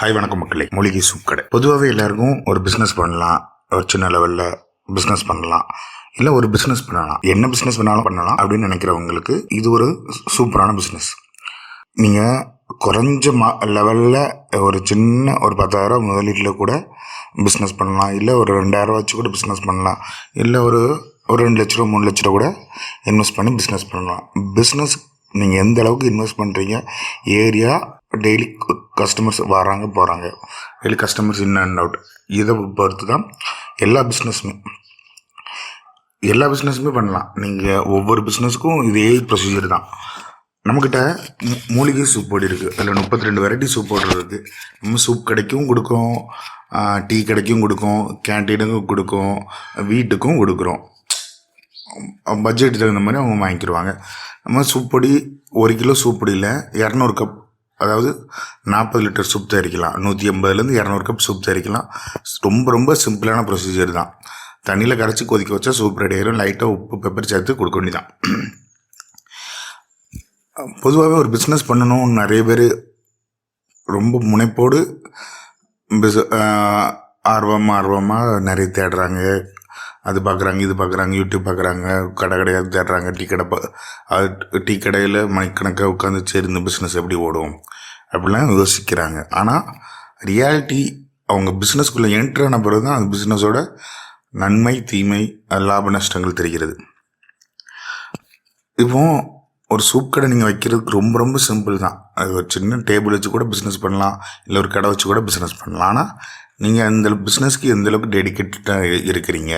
Hi வணக்கம் மக்களே. மூலிகை சூப் கடை. பொதுவாகவே எல்லாருக்கும் ஒரு பிஸ்னஸ் பண்ணலாம். ஒரு சின்ன லெவலில் பிஸ்னஸ் பண்ணலாம். இல்லை ஒரு பிஸ்னஸ் பண்ணலாம். என்ன பிஸ்னஸ் பண்ணாலும் பண்ணலாம் அப்படின்னு நினைக்கிறவங்களுக்கு இது ஒரு சூப்பரான பிஸ்னஸ் நீங்கள் குறைஞ்ச மா லெவலில் ஒரு சின்ன ஒரு பத்தாயிரம் முதலீட்டில் கூட பிஸ்னஸ் பண்ணலாம். இல்லை ஒரு ரெண்டாயிரம் வச்சு கூட பிஸ்னஸ் பண்ணலாம். இல்லை ஒரு ஒரு ரெண்டு லட்ச ரூபா மூணு லட்ச ரூபா கூட இன்வெஸ்ட் பண்ணி பிஸ்னஸ் பண்ணலாம். பிஸ்னஸ் நீங்கள் எந்த அளவுக்கு இன்வெஸ்ட் பண்ணுறீங்க ஏரியா டெய்லி கஸ்டமர்ஸ் வராங்க போகிறாங்க daily customers in and out இதை பொறுத்து தான் எல்லா பிஸ்னஸுமே எல்லா பிஸ்னஸுமே பண்ணலாம். நீங்கள் ஒவ்வொரு பிஸ்னஸுக்கும் இதே ப்ரொசீஜர் தான். நம்மக்கிட்ட மூலிகை சூப் பொடி இருக்குது அதில் முப்பத்தி ரெண்டு வெரைட்டி சூப் பவுடர் இருக்குது நம்ம சூப் கடைக்கும் கொடுக்கும் டீ கடைக்கும் கொடுக்கும் கேன்டீனுக்கும் கொடுக்கும் வீட்டுக்கும் கொடுக்குறோம். பட்ஜெட் தகுந்த மாதிரி அவங்க வாங்கிக்கிடுவாங்க. நம்ம சூப் பொடி ஒரு கிலோ சூப்பொடியில் இரநூறு கப் அதாவது நாற்பது லிட்டர் சூப் தயாரிக்கலாம். நூற்றி எண்பதுலேருந்து இரநூறு கப் சூப் தயாரிக்கலாம். ரொம்ப ரொம்ப சிம்பிளான ப்ரொசீஜர் தான். தண்ணியில் கரைச்சி கொதிக்க வச்சா சூப் ரெடி ஆகிடும் லைட்டாக உப்பு பெப்பர் சேர்த்து கொடுக்க வேண்டியதான் பொதுவாகவே ஒரு பிஸ்னஸ் பண்ணணும் நிறைய பேர் ரொம்ப முனைப்போடு பிஸ் ஆர்வமாக ஆர்வமாக நிறைய தேடுறாங்க. அது பார்க்குறாங்க இது பார்க்குறாங்க யூடியூப் பார்க்குறாங்க கடை கடையாக தேடுறாங்க டீ கடை ப- அது டீ கடையில் மணிக்கணக்காக உட்காந்து சரி இந்த பிஸ்னஸ் எப்படி ஓடும் அப்படிலாம் யோசிக்கிறாங்க. ஆனால் ரியாலிட்டி அவங்க பிஸ்னஸ்க்குள்ளே என்ட்ரு ஆன பிறகு தான் அந்த பிஸ்னஸோட நன்மை தீமை லாப நஷ்டங்கள் தெரிகிறது. இப்போ ஒரு சூப் கடை நீங்கள் வைக்கிறதுக்கு ரொம்ப ரொம்ப சிம்பிள் தான். அது ஒரு சின்ன டேபிள் வச்சு கூட பிஸ்னஸ் பண்ணலாம் இல்லை ஒரு கடை வச்சு கூட பிஸ்னஸ் பண்ணலாம். ஆனால் நீங்கள் அந்த பிஸ்னஸ்க்கு எந்த அளவுக்கு டெடிக்கேட்டடாக இருக்கிறீங்க?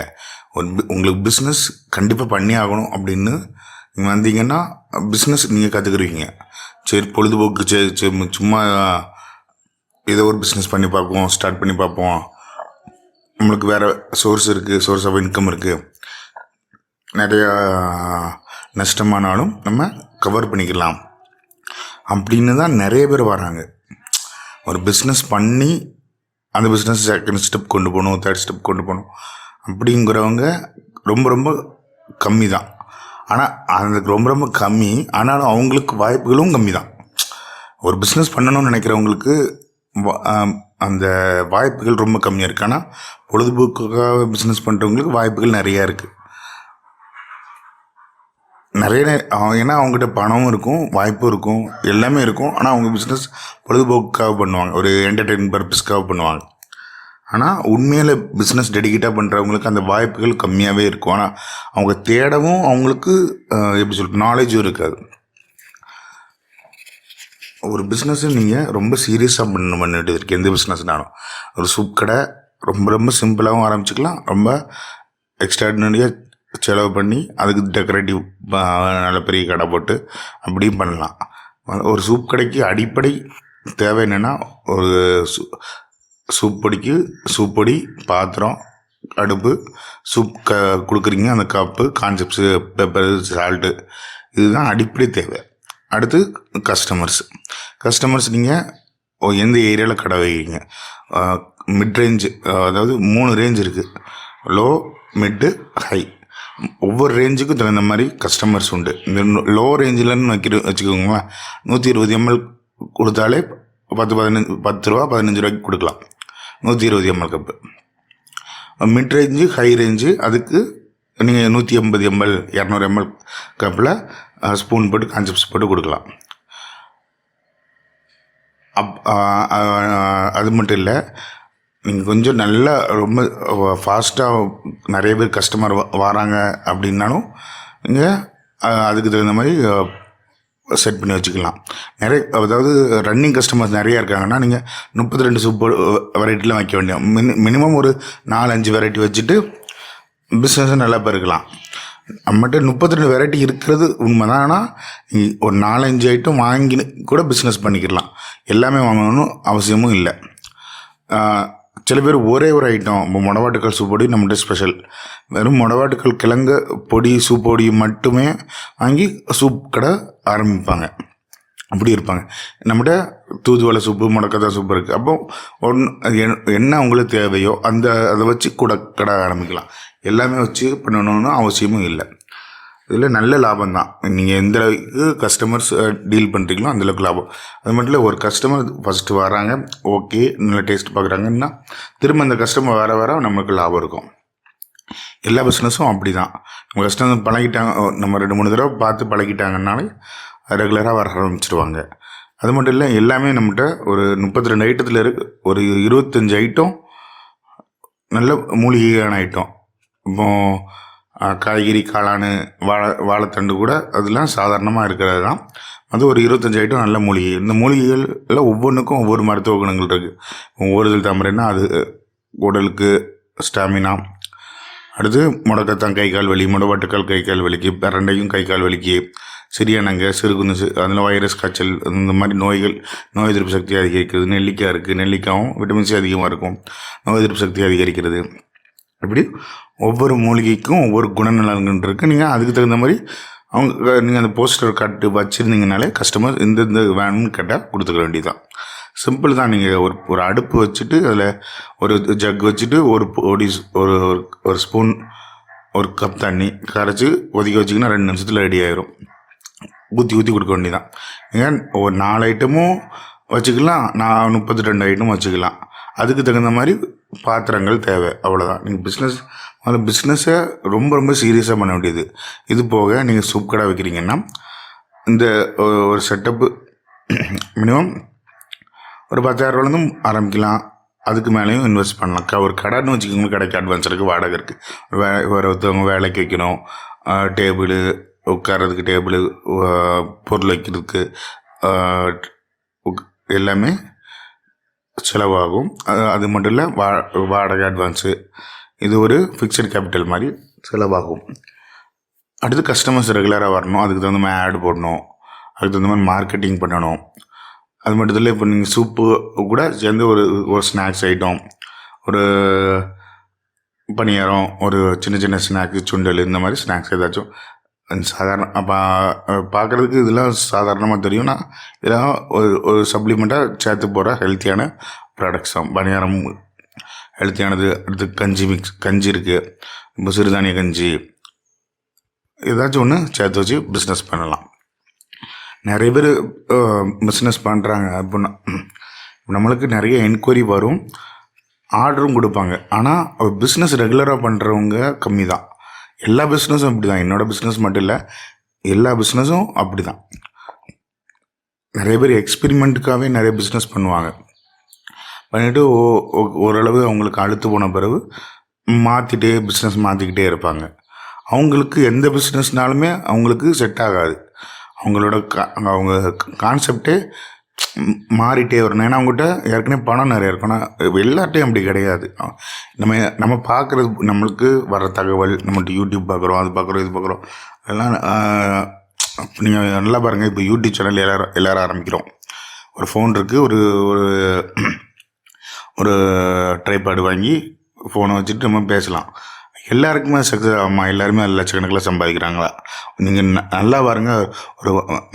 ஒரு பி- உங்களுக்கு பிஸ்னஸ் கண்டிப்பாக பண்ணி ஆகணும் அப்படின்னு நீங்கள் வந்தீங்கன்னா பிஸ்னஸ் நீங்கள் கற்றுக்குருவீங்க சரி பொழுதுபோக்கு சரி சரி சும்மா ஏதோ ஒரு பிஸ்னஸ் பண்ணி பார்ப்போம் ஸ்டார்ட் பண்ணி பார்ப்போம். நம்மளுக்கு வேறு சோர்ஸ் இருக்குது சோர்ஸ் ஆஃப் இன்கம் இருக்குது நிறையா நஷ்டமானாலும் நம்ம கவர் பண்ணிக்கலாம். அப்படின்னு தான் நிறைய பேர் வராங்க. ஒரு பிஸ்னஸ் பண்ணி அந்த பிஸ்னஸ் செகண்ட் ஸ்டெப் கொண்டு போகணும் தேர்ட் ஸ்டெப் கொண்டு போகணும். அப்படிங்கிறவங்க ரொம்ப ரொம்ப கம்மி தான் ஆனால் அதுக்கு ரொம்ப ரொம்ப கம்மி. ஆனாலும் அவங்களுக்கு வாய்ப்புகளும் கம்மி தான் ஒரு பிஸ்னஸ் பண்ணணும்னு நினைக்கிறவங்களுக்கு அந்த வாய்ப்புகள் ரொம்ப கம்மியாக இருக்குது ஆனால் பொழுதுபோக்குக்காக பிஸ்னஸ் பண்ணுறவங்களுக்கு வாய்ப்புகள் நிறையா இருக்குது நிறைய ஏன்னா அவங்ககிட்ட பணமும் இருக்கும் வாய்ப்பும் இருக்கும் எல்லாமே இருக்கும். ஆனால் அவங்க பிஸ்னஸ் பொழுதுபோக்குக்காக பண்ணுவாங்க. ஒரு என்டர்டெயின் பர்பஸ்க்காக பண்ணுவாங்க. ஆனால் உண்மையில் பிஸ்னஸ் டெடிக்கேட்டாக பண்ணுறவங்களுக்கு அந்த வாய்ப்புகள் கம்மியாகவே இருக்கும். ஆனால் அவங்க தேடவும் அவங்களுக்கு எப்படி சொல்கிறது நாலேஜும் இருக்காது. ஒரு பிஸ்னஸை நீங்கள் ரொம்ப சீரியஸாக பண்ண பண்ணிட்டு இருக்கு எந்த பிஸ்னஸ்னாலும் ஒரு சூப் கடை ரொம்ப ரொம்ப சிம்பிளாகவும் ஆரம்பிச்சுக்கலாம். ரொம்ப எக்ஸ்ட்ராடினரியாக செலவு பண்ணி அதுக்கு டெக்கரேட்டிவ் நல்ல பெரிய கடை போட்டு அப்படியும் பண்ணலாம். ஒரு சூப் கடைக்கு அடிப்படை தேவை என்னென்னா ஒரு சூ சூப் பொடிக்கு சூப் பொடி பாத்திரம் அடுப்பு சூப் க கொடுக்குறீங்க அந்த கப்பு கான்செப்ட்ஸு பெப்பர் சால்ட்டு. இதுதான் அடிப்படை தேவை. அடுத்து கஸ்டமர்ஸ். கஸ்டமர்ஸ் நீங்கள் எந்த ஏரியாவில் கடை வைக்கிறீங்க? மிட் ரேஞ்சு அதாவது மூணு ரேஞ்ச் இருக்குது லோ மிட்டு ஹை ஒவ்வொரு ரேஞ்சுக்கும் தகுந்த மாதிரி கஸ்டமர்ஸ் உண்டு. இந்த லோ ரேஞ்சில்னு வைக்கிற வச்சுக்கோங்களேன். நூற்றி இருபது எம்எல் கொடுத்தாலே பத்து பதினஞ்சு பத்து ரூபா பதினஞ்சு ரூபாய்க்கு கொடுக்கலாம். நூற்றி இருபது ML cup mid range high range அதுக்கு நீங்கள் நூற்றி எண்பது எம்எல் இரநூறு எம்எல் கப்பில் ஸ்பூன் போட்டு கான்செப்ட்ஸ் போட்டு கொடுக்கலாம். அப் அது மட்டும் இல்லை நீங்கள் கொஞ்சம் நல்லா ரொம்ப ஃபாஸ்ட்டாக நிறைய பேர் கஸ்டமர் வராங்க அப்படின்னாலும் நீங்கள் அதுக்கு தகுந்த மாதிரி செட் பண்ணி வச்சுக்கலாம். நிறைய அதாவது ரன்னிங் கஸ்டமர்ஸ் நிறைய இருக்காங்கன்னா நீங்கள் முப்பத்தி ரெண்டு சூப்பர் வெரைட்டிலாம் வைக்க வேண்டிய மினி மினிமம் ஒரு நாலு அஞ்சு வெரைட்டி வச்சுட்டு பிஸ்னஸை நல்லா பெருக்கலாம். நம்மகிட்ட முப்பத்தி ரெண்டு வெரைட்டி இருக்கிறது உண்மை தான் ஆனால் ஒரு நாலஞ்சு ஐட்டம் வாங்கி கூட பிஸ்னஸ் பண்ணிக்கலாம். எல்லாமே வாங்கணும்னு அவசியமும் இல்லை. சில பேர் ஒரே ஒரு ஐட்டம் இப்போ மொடவாட்டுக்கள் சூப் பொடி நம்மகிட்ட ஸ்பெஷல் வெறும் மொடவாட்டுக்கள் கிழங்கு பொடி சூப் பொடி மட்டுமே வாங்கி சூப் கடை ஆரம்பிப்பாங்க. அப்படி இருப்பாங்க. நம்மகிட்ட தூதுவளை சூப்பு முடக்கத்தான் சூப்பு இருக்குது அப்போ ஒன்று என்ன உங்களுக்கு தேவையோ அந்த அதை வச்சு கூட கடை ஆரம்பிக்கலாம். எல்லாமே வச்சு பண்ணணும்னு அவசியமும் இல்லை. இதில் நல்ல லாபம் தான். நீங்கள் எந்த அளவுக்கு கஸ்டமர்ஸ் டீல் பண்ணுறீங்களோ அந்தளவுக்கு லாபம். அது மட்டும் இல்லை ஒரு கஸ்டமர் ஃபஸ்ட்டு வராங்க ஓகே நல்ல டேஸ்ட் பார்க்குறாங்கன்னா திரும்ப அந்த கஸ்டமர் வர வர நம்மளுக்கு லாபம் இருக்கும். எல்லா பிஸ்னஸும் அப்படி தான் நம்ம கஸ்டமர் பழகிட்டாங்க நம்ம ரெண்டு மூணு தடவை பார்த்து பழகிட்டாங்கனாலே ரெகுலராக வர ஆரம்பிச்சிருவாங்க. அது மட்டும் இல்லை எல்லாமே நம்மகிட்ட ஒரு முப்பத்தி ரெண்டு ஐட்டத்தில் இருக்கு ஒரு இருபத்தஞ்சி ஐட்டம் நல்ல மூலிகையான ஐட்டம் இப்போது காய்கறி காளான் வாழை வாழைத்தண்டு கூட அதெல்லாம் சாதாரணமாக இருக்கிறது தான் அது ஒரு இருபத்தஞ்சி ஐட்டம் நல்ல மூலிகை. இந்த மூலிகைகளில் ஒவ்வொன்றுக்கும் ஒவ்வொரு மருத்துவ குணங்கள் இருக்குது ஊறுதல் தாமரைன்னா அது உடலுக்கு ஸ்டாமினா. அடுத்து முடக்கத்தான் கை கால் வலி முடவாட்டுக்கால் கை கால் வலிக்கு பிரண்டையும் கை கால் வலிக்கு சிறியானங்க சிறுகுந்து அதில் வைரஸ் காய்ச்சல் இந்த மாதிரி நோய்கள் நோய் எதிர்ப்பு சக்தி அதிகரிக்கிறது. நெல்லிக்காய் இருக்குது நெல்லிக்காயும் விட்டமின் சி அதிகமாக இருக்கும். நோய் எதிர்ப்பு சக்தி அதிகரிக்கிறது. இப்படி ஒவ்வொரு மூலிகைக்கும் ஒவ்வொரு குணநலன்கள் இருக்குது நீங்கள் அதுக்கு தகுந்த மாதிரி அவங்க நீங்கள் அந்த போஸ்டர் காட்டு வச்சுருந்தீங்கனாலே கஸ்டமர் இந்த இந்த வேணும்னு கேட்டால் கொடுத்துக்க வேண்டியதுதான். சிம்பிள் தான். நீங்கள் ஒரு ஒரு அடுப்பு வச்சுட்டு அதில் ஒரு ஜக் வச்சுட்டு ஒரு பொடி ஒரு ஒரு- ஒரு ஸ்பூன் ஒரு கப் தண்ணி கரைச்சி ஒதுக்கி வச்சிங்கன்னா ரெண்டு நிமிஷத்தில் ரெடி ஆயிரும். ஊற்றி ஊற்றி கொடுக்க வேண்டியதான் ஏன் ஒரு நாலு ஐட்டமும் வச்சுக்கலாம். நான் முப்பத்தி ரெண்டு ஐட்டமும் வச்சுக்கலாம். அதுக்கு தகுந்த மாதிரி பாத்திரங்கள் தேவை. அவ்வளோதான் நீங்கள் பிஸ்னஸ் அந்த பிஸ்னஸை ரொம்ப ரொம்ப சீரியஸாக பண்ண வேண்டியது. இது போக நீங்கள் சூப் கடை வைக்கிறீங்கன்னா இந்த ஒரு செட்டப்பு மினிமம் ஒரு பத்தாயிரரூவாலேருந்து ஆரம்பிக்கலாம். அதுக்கு மேலேயும் இன்வெஸ்ட் பண்ணலாம். ஒரு கடைன்னு வச்சுக்கோங்க கடைக்கு அட்வான்ஸ் இருக்குது வாடகை இருக்குது வே வேறு ஒருத்தவங்க வேலைக்கு வைக்கணும். டேபிள் உட்காரதுக்கு டேபிள் பொருள் வைக்கிறதுக்கு எல்லாமே செலவாகும். அது அது மட்டும் இல்லை வா வாடகை அட்வான்ஸு இது ஒரு ஃபிக்ஸட் கேபிட்டல் மாதிரி செலவாகும். அடுத்து கஸ்டமர்ஸ் ரெகுலராக வரணும். அதுக்கு தகுந்த மாதிரி ஆட் போடணும். அதுக்கு தகுந்த மாதிரி மார்க்கெட்டிங் பண்ணணும். அது மட்டும் இல்லை இப்போ நீங்கள் சூப்பு கூட சேர்ந்து ஒரு ஒரு ஸ்நாக்ஸ் ஐட்டம் ஒரு பணியாரம் ஒரு சின்ன சின்ன ஸ்நாக்ஸ் சுண்டல் இந்த மாதிரி ஸ்நாக்ஸ் ஏதாச்சும் சாதாரண அப்போ பார்க்குறதுக்கு இதெல்லாம் சாதாரணமாக தெரியும்னா இதெல்லாம் ஒரு ஒரு சப்ளிமெண்ட்டாக சேர்த்து போகிற ஹெல்த்தியான ப்ராடக்ட்ஸ் தான். பணியாரம் ஹெல்த்தியானது அடுத்து கஞ்சி மிக்ஸ் கஞ்சி இருக்குது இப்போ சிறுதானிய கஞ்சி. ஏதாச்சும் ஒன்று சேர்த்து வச்சு பிஸ்னஸ் பண்ணலாம். நிறைய பேர் பிஸ்னஸ் பண்ணுறாங்க அப்படின்னா நம்மளுக்கு நிறைய என்கொயரி வரும். ஆர்டரும் கொடுப்பாங்க. ஆனால் பிஸ்னஸ் ரெகுலராக பண்ணுறவங்க கம்மி தான் எல்லா பிஸ்னஸும் அப்படி தான் என்னோடய பிஸ்னஸ் மட்டும் இல்லை எல்லா பிஸ்னஸும் அப்படி தான் நிறைய பேர் எக்ஸ்பெரிமெண்ட்டுக்காகவே நிறைய பிஸ்னஸ் பண்ணுவாங்க. பண்ணிவிட்டு ஓ ஓ- ஓரளவு அவங்களுக்கு அழுத்து போன பிறகு மாற்றிட்டே பிஸ்னஸ் மாற்றிக்கிட்டே இருப்பாங்க. அவங்களுக்கு எந்த பிஸ்னஸ்னாலுமே அவங்களுக்கு செட் ஆகாது. அவங்களோட கா அவங்க கான்செப்டே மாறிட்டே வரணும். ஏன்னா அவங்ககிட்ட ஏற்கனவே பணம் நிறையா இருக்கும். ஆனால் எல்லார்ட்டையும் அப்படி கிடையாது. நம்ம நம்ம பார்க்குறது நம்மளுக்கு வர தகவல் நம்மகிட்ட யூடியூப் பார்க்குறோம் அது பார்க்குறோம் இது பார்க்குறோம். எல்லாம் நீங்கள் நல்லா பாருங்கள் இப்போ யூடியூப் சேனல் எல்லாரும் எல்லாரும் ஆரம்பிக்கிறோம். ஒரு ஃபோன் இருக்குது ஒரு ஒரு ஒரு ட்ரைபேடு வாங்கி ஃபோனை வச்சுட்டு நம்ம பேசலாம். எல்லாருக்குமே சக்ஸஸ் ஆமாம் எல்லாருமே லட்சக்கணக்கில் சம்பாதிக்கிறாங்களா? நீங்கள் நல்லா பாருங்க. ஒரு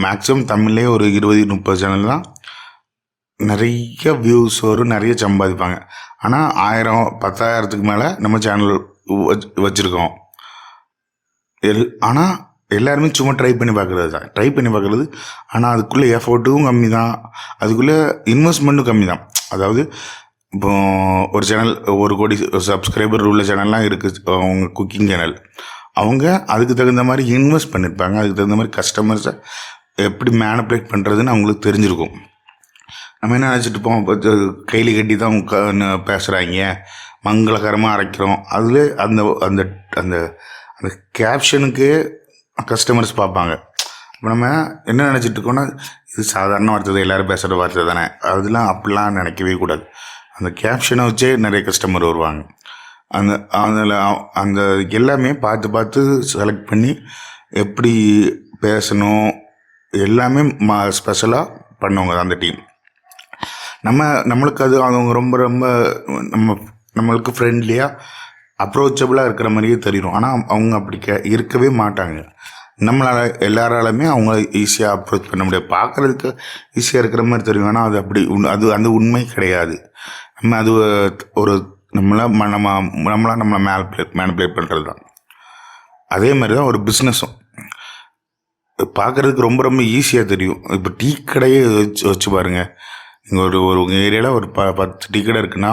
மேக்ஸிமம் தமிழ்லேயே ஒரு இருபது முப்பது சேனல் தான் நிறைய வியூஸ் வரும் நிறைய சம்பாதிப்பாங்க. ஆனால் ஆயிரம் பத்தாயிரத்துக்கு மேலே நம்ம சேனல் வச் வச்சுருக்கோம். எல் ஆனால் எல்லாருமே சும்மா ட்ரை பண்ணி பார்க்குறது தான். ட்ரை பண்ணி பார்க்குறது ஆனால் அதுக்குள்ளே எஃபோர்ட்டும் கம்மி தான். அதுக்குள்ளே இன்வெஸ்ட்மெண்ட்டும் கம்மி தான். அதாவது இப்போ ஒரு சேனல் ஒரு கோடி சப்ஸ்கிரைபர் உள்ள சேனல்லாம் இருக்குது அவங்க குக்கிங் சேனல் அவங்க அதுக்கு தகுந்த மாதிரி இன்வெஸ்ட் பண்ணியிருப்பாங்க அதுக்கு தகுந்த மாதிரி கஸ்டமர்ஸை எப்படி மேனிப்புலேட் பண்ணுறதுன்னு அவங்களுக்கு தெரிஞ்சிருக்கும். நம்ம என்ன நினச்சிட்டு இருப்போம்? கைலி கட்டி தான் பேசுகிறாங்க மங்களகரமாக அரைக்கிறோம். அதில் அந்த அந்த அந்த அந்த கேப்ஷனுக்கு கஸ்டமர்ஸ் பார்ப்பாங்க. இப்போ நம்ம என்ன நினச்சிட்டு இருக்கோம்னா இது சாதாரண வார்த்தை தான் எல்லோரும் பேசுகிற வார்த்தை தானே. அதெல்லாம் அப்படிலாம் நினைக்கவே கூடாது. அந்த கேப்ஷனை வச்சே நிறைய கஸ்டமர் வருவாங்க. அந்த அதில் அந்த எல்லாமே பார்த்து பார்த்து செலக்ட் பண்ணி எப்படி பேசணும் எல்லாமே மா ஸ்பெஷலாக பண்ணுவாங்க தான் அந்த டீம் நம்ம நம்மளுக்கு அது அவங்க ரொம்ப ரொம்ப நம்ம நம்மளுக்கு ஃப்ரெண்ட்லியாக அப்ரோச்சபிளாக இருக்கிற மாதிரியே தெரியும். ஆனால் அவங்க அப்படி கே இருக்கவே மாட்டாங்க. நம்மளால் எல்லாராலுமே அவங்க ஈஸியாக அப்ரோச் பண்ண முடியாது. பார்க்குறதுக்கு ஈஸியாக இருக்கிற மாதிரி தெரியும். ஆனால் அது அப்படி உண் அது அந்த உண்மை கிடையாது. நம்ம அது ஒரு நம்மளை ம- நம்ம நம்மளாக நம்மளை மேனிப்புலேட் மேனிப்புலேட் பண்ணுறது தான் அதே மாதிரி தான் ஒரு பிஸ்னஸும் பார்க்குறதுக்கு ரொம்ப ரொம்ப ஈஸியாக தெரியும். இப்போ டீ கடையே வச்சு வச்சு பாருங்கள் இங்கே ஒரு ஒரு உங்கள் ஏரியாவில் ஒரு ப பத்து டீ கடை இருக்குன்னா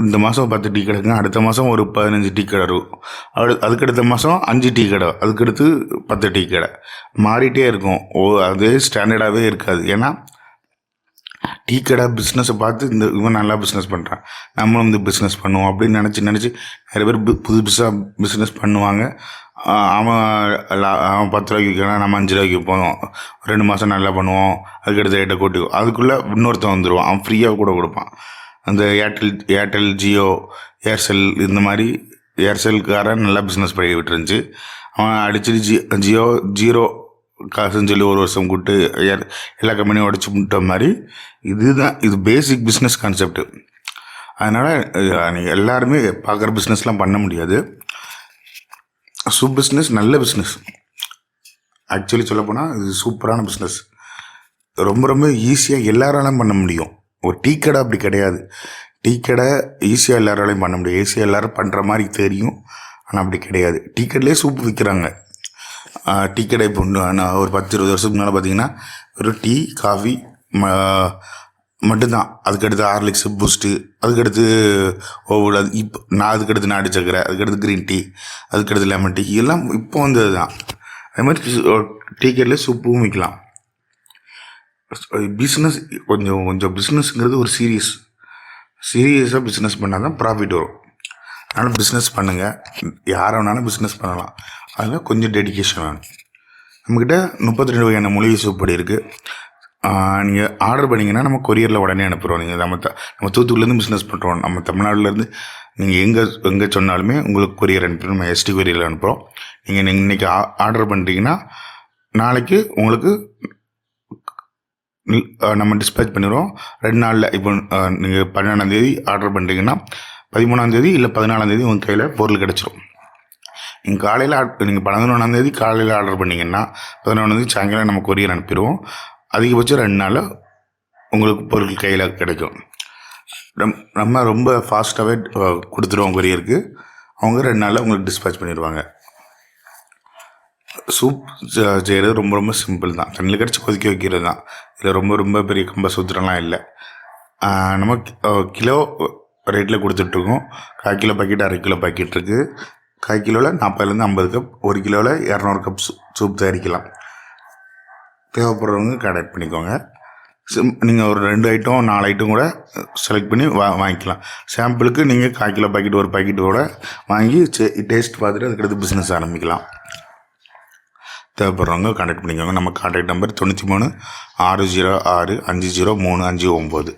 இந்த மாதம் பத்து டீ கடை அடுத்த மாதம் ஒரு பதினஞ்சு டீ கடை இருக்கும் அடு அதுக்கடுத்த மாதம் அஞ்சு டீ கடை அதுக்கடுத்து பத்து டீ கடை மாறிட்டே இருக்கும். ஓ அதே ஸ்டாண்டர்டாகவே இருக்காது. ஏன்னா டீ கடை பிஸ்னஸை பார்த்து இந்த இவன் நல்லா பிஸ்னஸ் பண்ணுறான் நம்மளும் இந்த பிஸ்னஸ் பண்ணுவோம் அப்படின்னு நினச்சி நினச்சி நிறைய பேர் புது புதுசாக பிஸ்னஸ் பண்ணுவாங்க. அவன் அவன் பத்து ரூபாய்க்கு விற்கிறான் நம்ம அஞ்சு ரூபாய்க்கு விற்போம் ரெண்டு மாதம் நல்லா பண்ணுவோம். அதுக்கடுத்து ரேட்டை கூட்டி அதுக்குள்ளே இன்னொருத்தன் வந்துடுவான் அவன் ஃப்ரீயாக கூட கொடுப்பான். அந்த ஏர்டெல் ஏர்டெல் ஜியோ ஏர்செல் இந்த மாதிரி ஏர்செல்காரன் நல்லா பிஸ்னஸ் பண்ணிக்கிட்டு இருந்துச்சு. அவன் அடிச்சுட்டு ஜி ஜியோ ஜீரோ காசுன்னு சொல்லி ஒரு வருஷம் கூப்பிட்டு ஏர் எல்லா கம்பெனியும் உடச்சி முட்ட மாதிரி இதுதான் இது பேசிக் பிஸ்னஸ் கான்செப்ட் அதனால் நீங்கள் எல்லாருமே பார்க்குற பிஸ்னஸ்லாம் பண்ண முடியாது. சூப் பிஸ்னஸ் நல்ல பிஸ்னஸ் ஆக்சுவலி சொல்லப்போனால் இது சூப்பரான பிஸ்னஸ் ரொம்ப ரொம்ப ஈஸியாக எல்லாராலையும் பண்ண முடியும். ஒரு டீ கடை அப்படி கிடையாது. டீ கடை ஈஸியாக எல்லாராலையும் பண்ண முடியும். ஈஸியாக எல்லோரும் பண்ணுற மாதிரி தெரியும். ஆனால் அப்படி கிடையாது. டீ கடையிலே சூப் விற்கிறாங்க டீ கடை இப்போ ஒன்று நான் ஒரு பத்து இருபது வருஷத்துக்கு முன்னால் பார்த்தீங்கன்னா ஒரு டீ காஃபி மட்டும்தான். அதுக்கடுத்து ஹார்லிக்ஸு பூஸ்ட்டு அதுக்கடுத்து ஓவல் அது இப்போ நான் அதுக்கடுத்து நாட்டு சக்கரை அதுக்கடுத்து க்ரீன் டீ அதுக்கடுத்து லெமன் டீ எல்லாம் இப்போ வந்தது தான் அதே மாதிரி டீ கேட்டில் சூப்பும் விற்கலாம் பிஸ்னஸ் கொஞ்சம் கொஞ்சம் பிஸ்னஸ்ங்கிறது ஒரு சீரியஸ் சீரியஸாக பிஸ்னஸ் பண்ணால் தான் ப்ராஃபிட் வரும். அதனால் பிஸ்னஸ் பண்ணுங்கள் யாரை வேணாலும் பிஸ்னஸ் பண்ணலாம். அதில் கொஞ்சம் டெடிகேஷன் வேணும். நம்மக்கிட்ட முப்பத்தி ரெண்டு வகையான மூலிகை சூப்படி இருக்குது நீங்கள் ஆர்டர் பண்ணிங்கன்னா நம்ம கொரியரில் உடனே அனுப்புகிறோம் நீங்கள் நம்ம த நம்ம தூத்துக்குடிலேருந்து பிஸ்னஸ் பண்ணுறோம் நம்ம தமிழ்நாடுலேருந்து நீங்கள் எங்கே எங்கே சொன்னாலுமே உங்களுக்கு கொரியர் அனுப்புகிறோம் நம்ம எஸ்டி கொரியரில் அனுப்புகிறோம் நீங்கள் இன்றைக்கி ஆர்டர் பண்ணுறீங்கன்னா நாளைக்கு உங்களுக்கு நம்ம டிஸ்பேச் பண்ணிடுவோம் ரெண்டு நாளில் இப்போ நீங்கள் பன்னெண்டாந்தேதி ஆர்டர் பண்ணுறீங்கன்னா பதிமூணாந்தேதி இல்லை பதினாலாந்தேதி உங்கள் கையில் பொருள் கிடச்சிரும். நீங்கள் காலையில் நீங்கள் பதினொன்றாந்தேதி காலையில் ஆர்டர் பண்ணிங்கன்னா பதினொன்றாந்தேதி சாயங்காலம் நம்ம கொரியர் அனுப்பிடுவோம். அதிகபட்சம் ரெண்டு நாளில் உங்களுக்கு பொருள் கையில் கிடைக்கும். ரம் நம்ம ரொம்ப ஃபாஸ்ட்டாகவே கொடுத்துருவோம் கொரியருக்கு. அவங்க ரெண்டு நாளில் உங்களுக்கு டிஸ்பேச் பண்ணிடுவாங்க சூப் செய்கிறது ரொம்ப ரொம்ப சிம்பிள் தான். தண்ணியில் கடிச்சு கொதிக்க வைக்கிறது தான். இதில் ரொம்ப ரொம்ப பெரிய கம்ப சூத்திரம்லாம் இல்லை. நம்ம கிலோ ரேட்டில் கொடுத்துட்ருக்கோம். கால் கிலோ பாக்கெட் அரை கிலோ பாக்கெட் இருக்குது கால் கிலோவில் நாற்பதுலேருந்து ஐம்பது கப் ஒரு கிலோவில் இரநூறு கப் சூ சூப் தயாரிக்கலாம். தேவைப்படுறவங்க கான்டாக்ட் பண்ணிக்கோங்க. சிம் நீங்கள் ஒரு ரெண்டு ஐட்டம் நாலு ஐட்டம் கூட செலக்ட் பண்ணி வா வாங்கிக்கலாம். சாம்பிளுக்கு நீங்கள் கால் கிலோ பாக்கெட் ஒரு பாக்கெட் கூட வாங்கி டேஸ்ட் பார்த்துட்டு அதுக்கடுத்து பிஸ்னஸ் ஆரம்பிக்கலாம். தேவைப்படுறவங்க கான்டாக்ட் பண்ணிக்கோங்க. நம்ம கான்டாக்ட் நம்பர் தொண்ணூற்றி மூணு ஆறு ஜீரோ ஆறு அஞ்சு ஜீரோ மூணு அஞ்சு ஒம்பது.